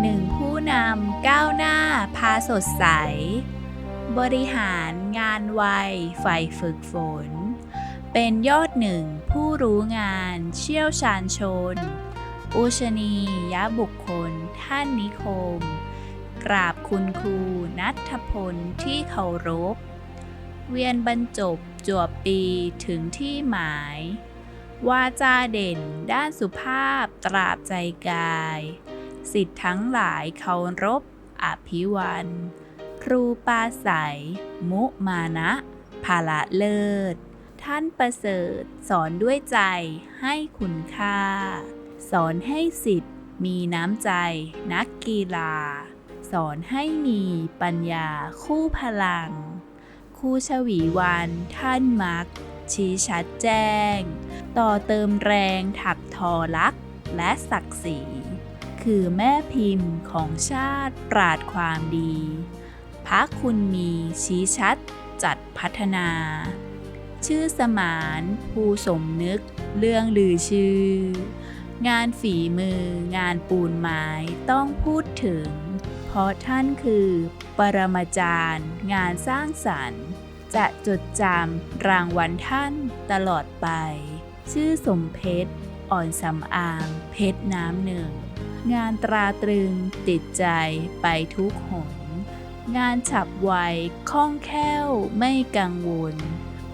หนึ่งผู้นำก้าวหน้า พาสดใส บริหารงานไวใฝ่ฝึกฝน เป็นยอดหนึ่งผู้รู้งานเชี่ยวชาญชน อุชนียบุคคล ท่านนิคม กราบคุณครูนัทพลที่เคารพ เวียนบรรจบจวบปีถึงที่หมาย วาจาเด่น ด้านสุภาพตราบใจกาย สิทธิ์ทั้งหลายเคารพอภิวันครูปาใสยมุมานะภาละเลิศ ท่านประเสริฐสอนด้วยใจให้คุณค่า สอนให้สิทธิ์มีน้ำใจนักกีฬา สอนให้มีปัญญาคู่พลังครูชวีวันท่านมัก ชี้ชัดแจ้ง ต่อเติมแรงถักทอรักและศักดิ์ศรี คือแม่พิมพ์ของชาติปราดความดี พระคุณมีชี้ชัดจัดพัฒนา ชื่อสมานภูสมนึกเรื่องลือชื่อ งานฝีมืองานปูนไม้ต้องพูดถึง เพราะท่านคือ ปรมาจารย์ งานสร้างสรรค์ จะจดจำรางวัลท่านตลอดไป ชื่อสมเพชร อ่อนสำอาง เพชรน้ำหนึ่ง งานตราตรึง ติดใจไปทุกหน งานฉับไวคล่องแคล่วไม่กังวล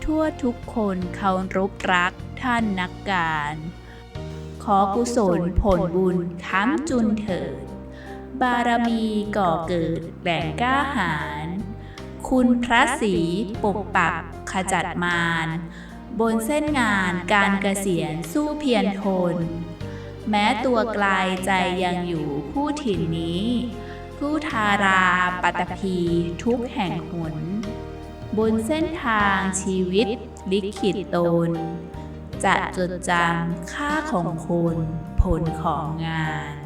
ทั่วทุกคนเคารพรักท่านนักการ ขอกุศลผลบุญค้ำจุนเถิด บารมีก่อเกิดแหล่งกล้าหาญคุณพระศรีปกปักขจัดมาร บนเส้นงานการเกษียณสู้เพียรทน แม้ตัวไกลใจยังอยู่ผู้ถิ่นนี้ ผู้ทาราปัตตภีทุกแห่งหน บนเส้นทางชีวิตลิขิตตน จะจดจำค่าของคุณผลของงาน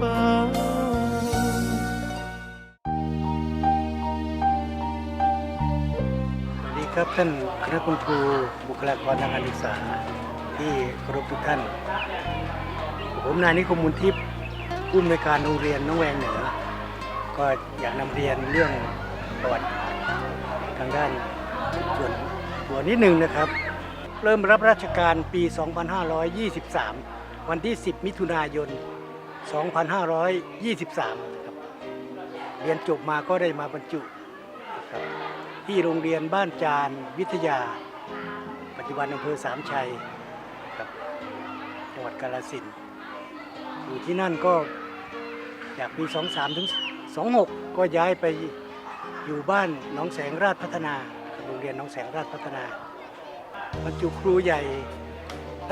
ฟ้า สวัสดีครับท่านคณะคุณครูบุคลากรทางการศึกษา ที่เคารพทุกท่าน ผมนายนิคมมูลทิพย์ผู้อำนวยการโรงเรียนน้องแวงเหนือ ก็อยากนำเรียนเรื่องประวัติทางด้านส่วนตัวนิดหนึ่งนะครับเริ่มรับราชการปี 2523 วันที่ 10 มิถุนายน 2523นะครับเรียนจบมาก็ได้มาบรรจุครับที่โรงเรียนบ้านจานวิทยา ปัจจุบันอำเภอสามชัยครับจังหวัดกาฬสินธุ์อยู่ที่นั่นก็จากปี 23 ถึง 26 ก็ย้ายไปอยู่บ้านหนองแสงราชพัฒนา โรงเรียนหนองแสงราชพัฒนาบรรจุครูใหญ่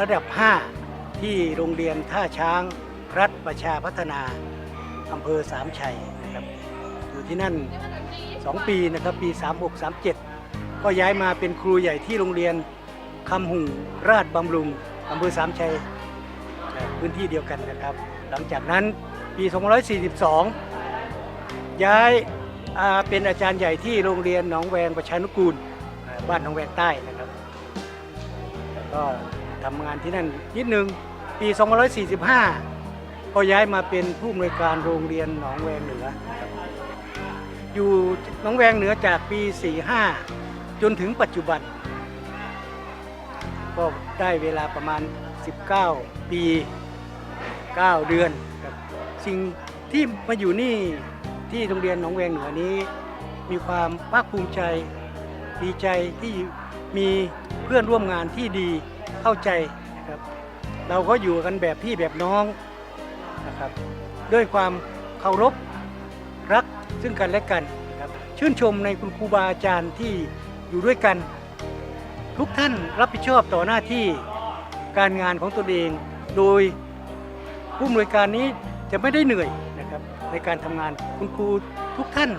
ระดับ 5 ที่โรงเรียนท่าช้าง รัฐประชาพัฒนาอำเภอสามชัยนะครับอยู่ที่นั่น 2 ปีนะครับปี 36 37 ก็ย้ายมาเป็นครูใหญ่ที่โรงเรียนคำหุงราชบำรุงอำเภอสามชัยพื้นที่เดียวกันนะครับ หลังจากนั้นปี2542 ย้ายอ่าเป็นอาจารย์ใหญ่ที่โรงเรียนหนองแวงประชานุกูลบ้านหนองแวงใต้นะครับแล้วก็ทำงานที่นั่นนิดนึงปี2545 ก็ย้ายมาเป็นผู้อำนวยการโรงเรียนหนองแวงเหนือครับอยู่หนองแวงเหนือจากปี 45 จนถึงปัจจุบัน ก็ได้เวลาประมาณ 19 ปี 9 เดือนครับสิ่งที่มาอยู่นี่ที่โรงเรียนหนองแวงเหนือนี้ มีความภาคภูมิใจดีใจที่มีเพื่อนร่วมงานที่ดีเข้าใจนะครับเราก็อยู่กันแบบพี่แบบน้อง นะครับด้วยความเคารพรักซึ่งกันและกันนะครับชื่นชมในคุณครูบาอาจารย์ที่อยู่ด้วยกัน ทุกท่านรับผิดชอบต่อหน้าที่การงานของตนเอง โดยผู้อำนวยการนี้จะไม่ได้เหนื่อยนะครับในการทำงานคุณครูทุกท่าน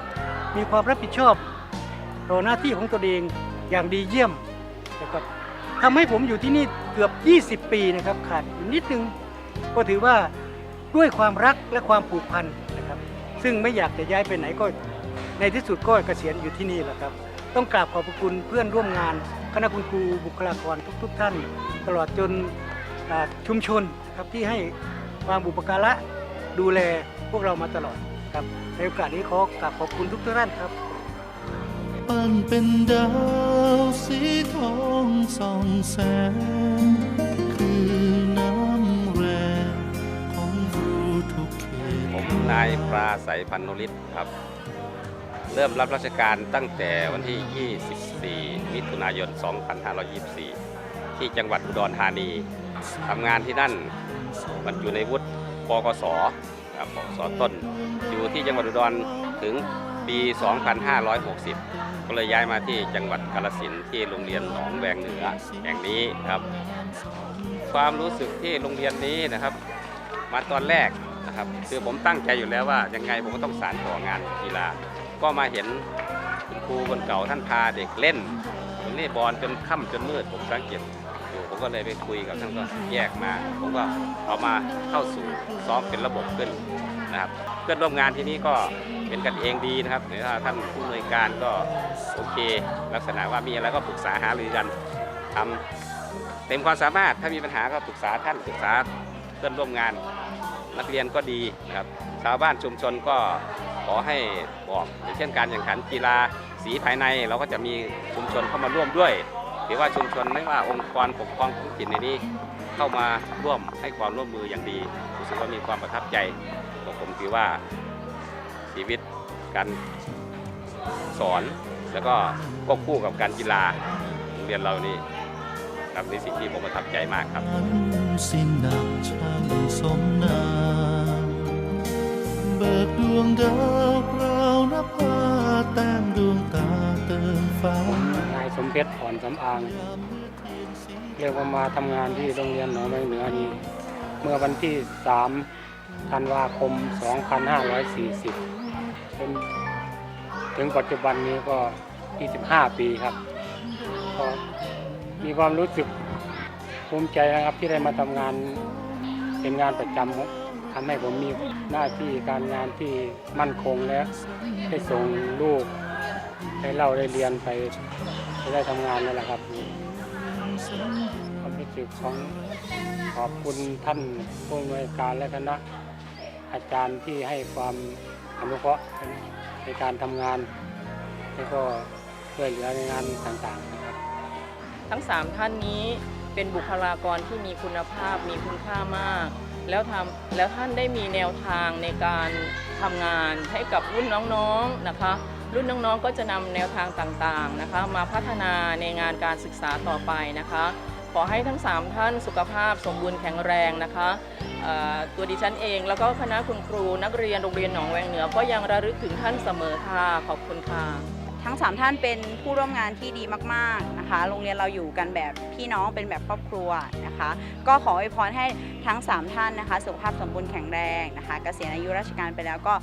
มีความรับผิดชอบต่อหน้าที่ของตัวเองอย่างดีเยี่ยมนะครับทำให้ผมอยู่ที่นี่เกือบ 20 ปีนะครับขาดนิดนึงก็ถือว่า ด้วยความรักและความผูกพันนะครับ ซึ่งไม่อยากจะย้ายไปไหนก็ในที่สุดก็เกษียณอยู่ที่นี่แหละครับ ต้องกราบขอบพระคุณเพื่อนร่วมงาน คณะคุณครูบุคลากรทุก ๆท่าน ตลอดจนชุมชนครับที่ให้ความบุปการะดูแลพวกเรามาตลอดครับ ในโอกาสนี้ขอกราบขอบคุณทุกท่านครับปั้นเป็นดาวสีทองส่องแสง นายปราศัยพันนุริศครับ เริ่มรับราชการตั้งแต่วันที่ 24 มิถุนายน 2524 ที่จังหวัดอุดรธานีทำงานที่นั่นมันอยู่ในวุฒิปกสครับปกสต้น อยู่ที่จังหวัดอุดรถึงปี 2560 ก็เลยย้ายมาที่จังหวัดกาฬสินที่โรงเรียนหนองแวงเหนือแห่งนี้ครับ ความรู้สึกที่โรงเรียนนี้นะครับ มาตอนแรก นะครับคือผมตั้งใจอยู่แล้วว่ายังไงผมก็ต้องสานต่องานกีฬา ก็มาเห็นคุณครูคนเก่าท่านพาเด็กเล่นเลย์บอลจนค่ำจนมืดผมสังเกตอยู่ผมก็เลยไปคุยกับท่านก็แยกมา ผมก็เอามาเข้าสู่ซ้อมเป็นระบบขึ้นนะครับเพื่อนร่วมงานที่นี่ก็เป็นกันเองดีนะครับหรือว่าท่านผู้อำนวยการก็โอเค ลักษณะว่ามีอะไรก็ปรึกษาหารือกันทำเต็มความสามารถถ้ามีปัญหาก็ปรึกษาท่านปรึกษาเพื่อนร่วมงาน นักเรียนก็ดีนะครับชาวบ้านชุมชนก็ขอให้บอกอย่างเช่นการแข่งขันกีฬาสีภายในเราก็จะมีชุมชนเข้ามาร่วมด้วย หรือว่าชุมชนไม่ว่าองค์กรปกครองท้องถิ่นในนี้เข้ามาร่วมให้ความร่วมมืออย่างดีรู้สึกว่ามีความประทับใจผมถือว่าชีวิตการสอนแล้วก็ควบคู่กับการกีฬาโรงเรียนเรานี่ ครับในสิ่งที่ผมประทับใจมากครับสิ้นหนักช่างสมนามเบิกดวงดาวเปล่านภาแต้มดวงตาเติมฟ้านายสมเพชรอ่อนสำอาง เรียกว่ามาทำงานที่โรงเรียนหนองไม้เหนือนี้ เมื่อวันที่ 3 ธันวาคม 2540จนถึงปัจจุบันนี้ก็ 25 ปีครับก็ มีความรู้สึกภูมิใจนะครับที่ได้มาทำงานเป็นงานประจำทำให้ผมมีหน้าที่การงานที่มั่นคงและได้ส่งลูกให้เราได้เรียนไปได้ทำงานนั่นแหละครับความรู้สึกของขอบคุณท่านผู้อำนวยการและคณะอาจารย์ที่ให้ความอนุเคราะห์ในการทำงาน แล้วก็ช่วยเหลือในงานต่างๆ ทั้ง 3 ท่านนี้เป็นบุคลากรที่มีคุณภาพมีคุณค่ามาก แล้วทำแล้วท่านได้มีแนวทางในการทำงานให้กับรุ่นน้องๆนะคะ รุ่นน้องๆก็จะนำแนวทางต่างๆนะคะ มาพัฒนาในงานการศึกษาต่อไปนะคะ ขอให้ทั้ง 3 ท่านสุขภาพสมบูรณ์แข็งแรงนะคะตัวดิฉันเองแล้วก็คณะคุณครูนักเรียนโรงเรียนหนองแวงเหนือ ก็ยังระลึกถึงท่านเสมอค่ะขอบคุณค่ะ ทั้ง 3 ท่านเป็นผู้ร่วมงานที่ดีมากๆนะคะ โรงเรียนเราอยู่กันแบบพี่น้องเป็นแบบครอบครัวนะคะ ก็ขออวยพรให้ทั้ง 3 ท่านนะคะ สุขภาพสมบูรณ์แข็งแรงนะคะเกษียณอายุราชการไปแล้วก็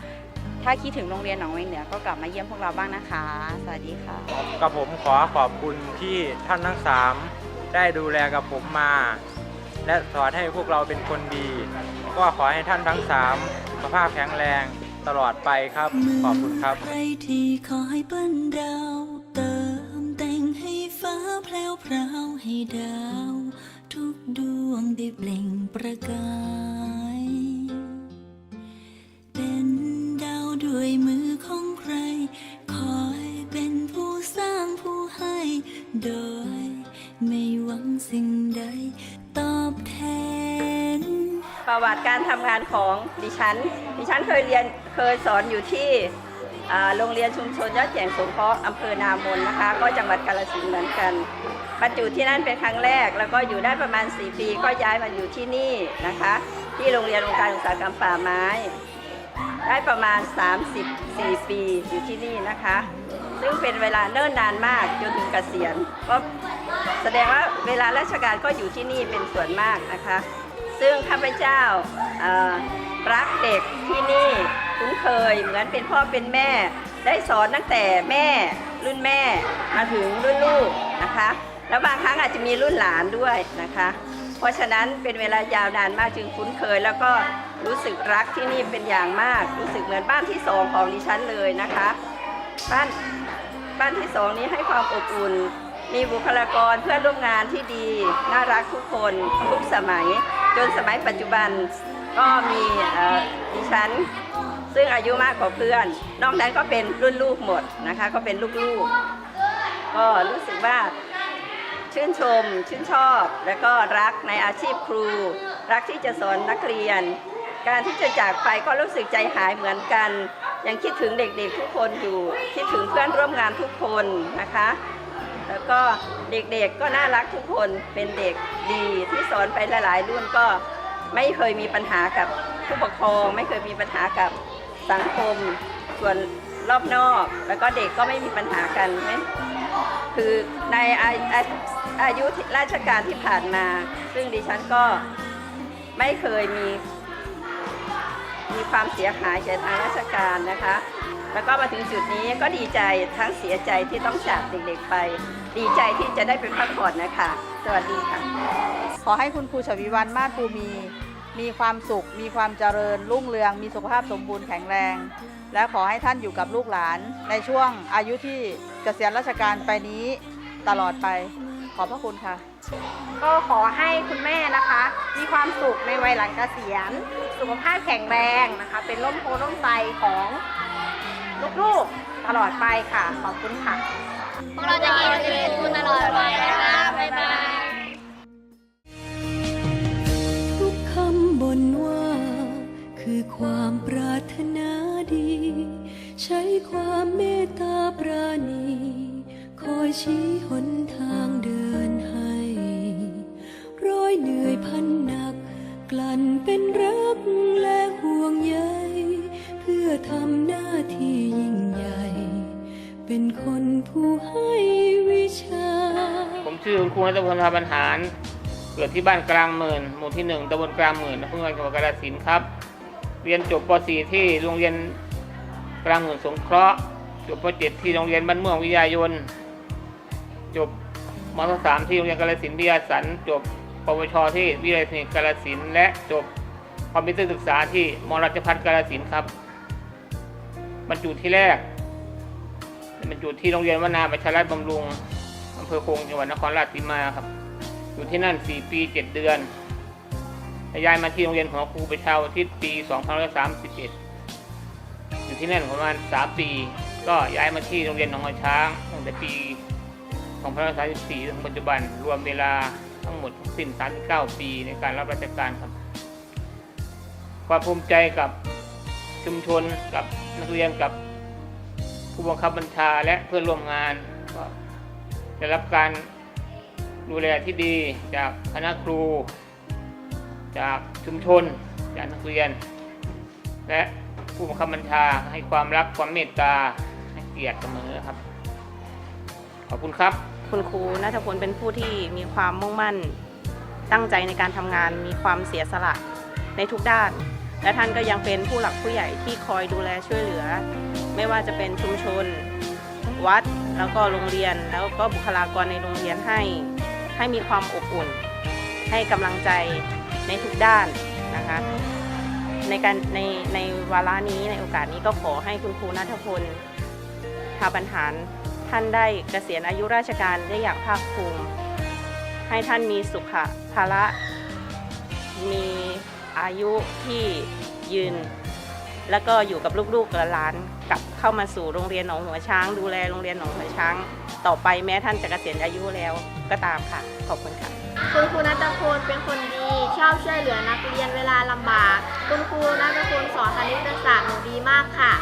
ถ้าคิดถึงโรงเรียนหนองเวงเหนือก็กลับมาเยี่ยมพวกเราบ้างนะคะ สวัสดีค่ะ กับผมขอขอบคุณที่ท่านทั้งสามได้ดูแลกับผมมา และสอนให้พวกเราเป็นคนดี ก็ขอให้ท่านทั้งสามสุขภาพแข็งแรง ตลอดไปครับ ขอบคุณครับ ใครที่คอยเปิ้นดาวเติมแต่งให้ฟ้าแพรวพราวให้ดาว ทุกดวงได้เปล่งประกาย เป็นดาวด้วยมือของใคร คอยเป็นผู้สร้างผู้ให้ โดย ไม่หวังสิ่งใด ประวัติการทำงานของดิฉัน ดิฉันเคยเรียนเคยสอนอยู่ที่โรงเรียนชุมชนยอดแจ่งสงเคราะห์อำเภอนามนนะคะ ก็จังหวัดกาฬสินธุ์เหมือนกันบรรจุที่นั่นเป็นครั้งแรก แล้วก็อยู่ได้ประมาณ 4 ปีก็ย้ายมาอยู่ที่นี่นะคะ ที่โรงเรียนองค์การอุตสาหกรรมป่าไม้ ได้ประมาณ 34 ปีอยู่ที่นี่นะคะ ซึ่งเป็นเวลาเนิ่นนานมากจนถึงเกษียณก็แสดงว่าเวลาราชการก็อยู่ที่นี่เป็นส่วนมากนะคะ ซึ่งข้าพเจ้ารักเด็กที่นี่คุ้นเคยเหมือนเป็นพ่อเป็นแม่ ได้สอนตั้งแต่แม่รุ่นแม่มาถึงรุ่นลูกนะคะ แล้วบางครั้งอาจจะมีรุ่นหลานด้วยนะคะ เพราะฉะนั้นเป็นเวลายาวนานมากจึงคุ้นเคย แล้วก็รู้สึกรักที่นี่เป็นอย่างมาก รู้สึกเหมือนบ้านที่สองของดิฉันเลยนะคะบ้านบ้านที่สองนี้ให้ความอบอุ่นมีบุคลากรเพื่อนร่วมงานที่ดี น่ารักทุกคนทุกสมัย จนสมัยปัจจุบันก็มีดิฉัน ซึ่งอายุมากกว่าเพื่อน นอกนั้นก็เป็นรุ่นลูกหมดนะคะ ก็เป็นลูกๆ ก็รู้สึกว่าชื่นชม ชื่นชอบ และก็รักในอาชีพครู รักที่จะสอนนักเรียน การที่จะจากไปก็รู้สึกใจหายเหมือนกัน ยังคิดถึงเด็กๆทุกคนอยู่ คิดถึงเพื่อนร่วมงานทุกคนนะคะ แล้วก็เด็กๆก็น่ารักทุกคนเป็นเด็กดีที่สอนไปหลายๆรุ่นก็ไม่เคยมีปัญหากับผู้ปกครอง ไม่เคยมีปัญหากับสังคม ส่วนรอบนอก แล้วก็เด็กก็ไม่มีปัญหากันไม่คือในอาอาอายุราชการที่ผ่านมา ซึ่งดิฉันก็ไม่เคยมี มีความเสียหายจากทางราชการนะคะ แล้วก็มาถึงจุดนี้ก็ดีใจทั้งเสียใจที่ต้องจากเด็กๆไป ดีใจที่จะได้ไปพักผ่อนนะคะ สวัสดีค่ะ ขอให้คุณครูชวีวันมาศภูมี มีความสุข มีความเจริญ รุ่งเรือง มีสุขภาพสมบูรณ์แข็งแรง และขอให้ท่านอยู่กับลูกหลาน ในช่วงอายุที่เกษียณราชการไปนี้ตลอดไป ขอบพระคุณค่ะ ก็ขอให้คุณแม่นะคะ มีความสุขในวัยหลังเกษียณ สุขภาพแข็งแรงนะคะ เป็นร่มโพร่มไทรของ ลูกๆตลอดไปค่ะ ขอบคุณค่ะ พวกเราจะกินเจริญคุณตลอดไปนะคะ ทพลพาบรรหารเกิดที่บ้านกลางหมื่นหมู่ที่หนึ่งตำบลกลางหมื่นอำเภอเมืองจังหวัดกาฬสินธุ์ครับ เรียนจบป .4 ที่โรงเรียนกลางหมื่นสงเคราะห์ จบป .7 ที่โรงเรียนบ้านเม่วงวิทยายน จบมศสามที่โรงเรียนกาฬสินธุ์วิทยาสันจบปวช ที่วิทยาลัยเทคนิคกาฬสินธุ์และจบคอมพิวเตอร์ศึกษาที่มราชภัฏกาฬสินธุ์ครับ บรรจุที่แรกบรรจุที่โรงเรียนวนาประชารัฐบำรุง ภอคงจังหวัดนครราชสีมาครับ อยู่ที่นั่น 4 ปี 7 เดือนย้ายมาที่โรงเรียนหัวครูประชาทิศปี2531 อยู่ที่นั่นประมาณ 3 ปี ก็ย้ายมาที่โรงเรียนหนองช้างตั้งแต่ปี2534ถึงปัจจุบัน รวมเวลาทั้งหมดทั้งสิ้น 39 ปีในการรับราชการครับ ความภูมิใจกับชุมชนกับนักเรียนกับผู้บังคับบัญชาและเพื่อนร่วมงาน ได้รับการดูแลที่ดีจากคณะครู จากชุมชน จากนักเรียน และผู้บังคับบัญชาให้ความรักความเมตตาให้เกียรติเสมอครับ ขอบคุณครับ คุณครูนัทพลเป็นผู้ที่มีความมุ่งมั่น ตั้งใจในการทำงานมีความเสียสละในทุกด้าน และท่านก็ยังเป็นผู้หลักผู้ใหญ่ที่คอยดูแลช่วยเหลือ ไม่ว่าจะเป็นชุมชน วัดแล้วก็โรงเรียนแล้วก็บุคลากรในโรงเรียนให้ให้มีความอบอุ่น ให้กำลังใจในทุกด้านนะคะในการในในวาระนี้ในโอกาสนี้ก็ขอให้คุณครูนัทพลทาบรรหารท่านได้เกษียณอายุราชการได้อย่างภาคภูมิ ให้ท่านมีสุขภาระมีอายุที่ยืน แล้วก็อยู่กับลูกๆหลานกลับเข้ามาสู่โรงเรียนหนองหัวช้าง ดูแลโรงเรียนหนองหัวช้าง ต่อไปแม้ท่านจะเกษียณอายุแล้วก็ตามค่ะ ขอบคุณค่ะ คุณครูนัทพลเป็นคนดี ชอบช่วยเหลือนักเรียนเวลาลำบาก คุณครูนัทพลสอนคณิตศาสตร์หนูดีมากค่ะ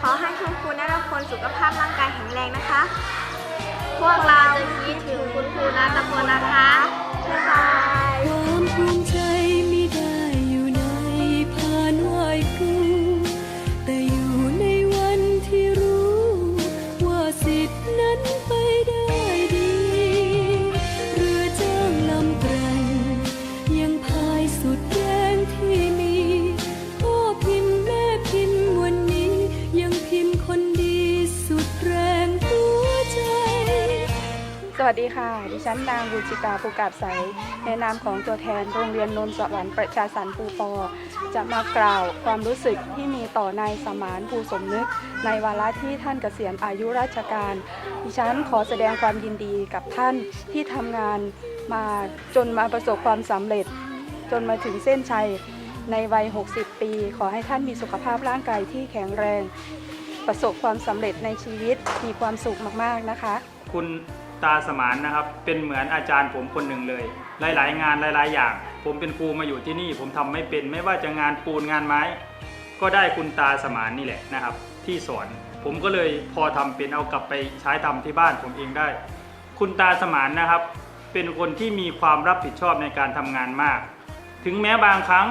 ขอให้คุณครูนัทพลสุขภาพร่างกายแข็งแรงนะคะ พวกเราจะคิดถึงคุณครูนัทพลนะคะบ๊ายบาย ความภูมิใจ วัสดีค่ะ ดิฉันนางบุจิตาภูกาบใส ในนามของตัวแทนโรงเรียนนนท์สวรรค์ประชาสรรค์ภูปอ จะมากล่าวความรู้สึกที่มีต่อนายสมานภูสมนึก ในวาระที่ท่านเกษียณอายุราชการ ดิฉันขอแสดงความยินดีกับท่านที่ทำงานมาจนมาประสบความสำเร็จ จนมาถึงเส้นชัยในวัย 60 ปี ขอให้ท่านมีสุขภาพร่างกายที่แข็งแรง ประสบความสำเร็จในชีวิตมีความสุขมากๆนะคะ คุณ ตาสมานนะครับ เป็นเหมือนอาจารย์ผมคนหนึ่งเลย หลาย ๆ งานหลาย ๆ อย่าง ผมเป็นครูมาอยู่ที่นี่ ผมทำไม่เป็นไม่ว่าจะงานปูนงานไม้ ก็ได้คุณตาสมานนี่แหละนะครับ ที่สอนผมก็เลยพอทำเป็นเอากลับไปใช้ทำที่บ้านผมเองได้ คุณตาสมานนะครับ เป็นคนที่มีความรับผิดชอบในการทำงานมาก ถึงแม้บางครั้ง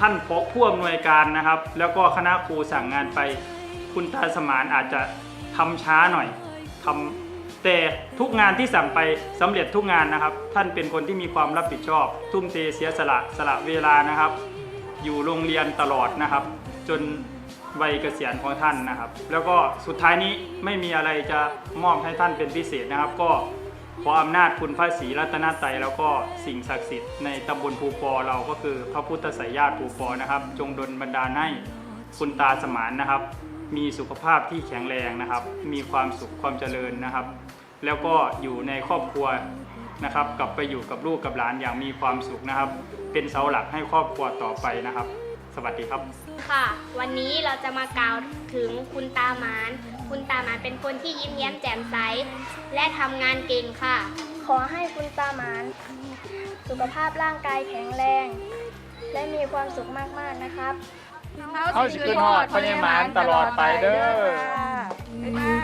ท่านพกผู้อำนวยการนะครับ แล้วก็คณะครูสั่งงานไป คุณตาสมานอาจจะทำช้าหน่อยทำ แต่ทุกงานที่สั่งไปสำเร็จทุกงานนะครับ ท่านเป็นคนที่มีความรับผิดชอบ ทุ่มเทเสียสละสละเวลานะครับ อยู่โรงเรียนตลอดนะครับ จนวัยเกษียณของท่านนะครับ แล้วก็สุดท้ายนี้ไม่มีอะไรจะมอบให้ท่านเป็นพิเศษนะครับ ก็ขออำนาจคุณพระศรีรัตนตรัยแล้วก็สิ่งศักดิ์สิทธิ์ในตำบลภูปอเราก็คือพระพุทธไสยญาติภูปอนะครับ จงดลบันดาลให้คุณตาสมานนะครับ มีสุขภาพที่แข็งแรงนะครับ มีความสุขความเจริญนะครับ แล้วก็อยู่ในครอบครัวนะครับ กลับไปอยู่กับลูกกับหลานอย่างมีความสุขนะครับ เป็นเสาหลักให้ครอบครัวต่อไปนะครับ สวัสดีครับ ค่ะ วันนี้เราจะมากล่าวถึงคุณตาหมาน คุณตาหมานเป็นคนที่ยิ้มแย้มแจ่มใส และทำงานเก่งค่ะ ขอให้คุณตาหมาน สุขภาพร่างกายแข็งแรง และมีความสุขมากๆนะครับ เขาสิขึ้นฮอดพญามารตลอดไปเด้อ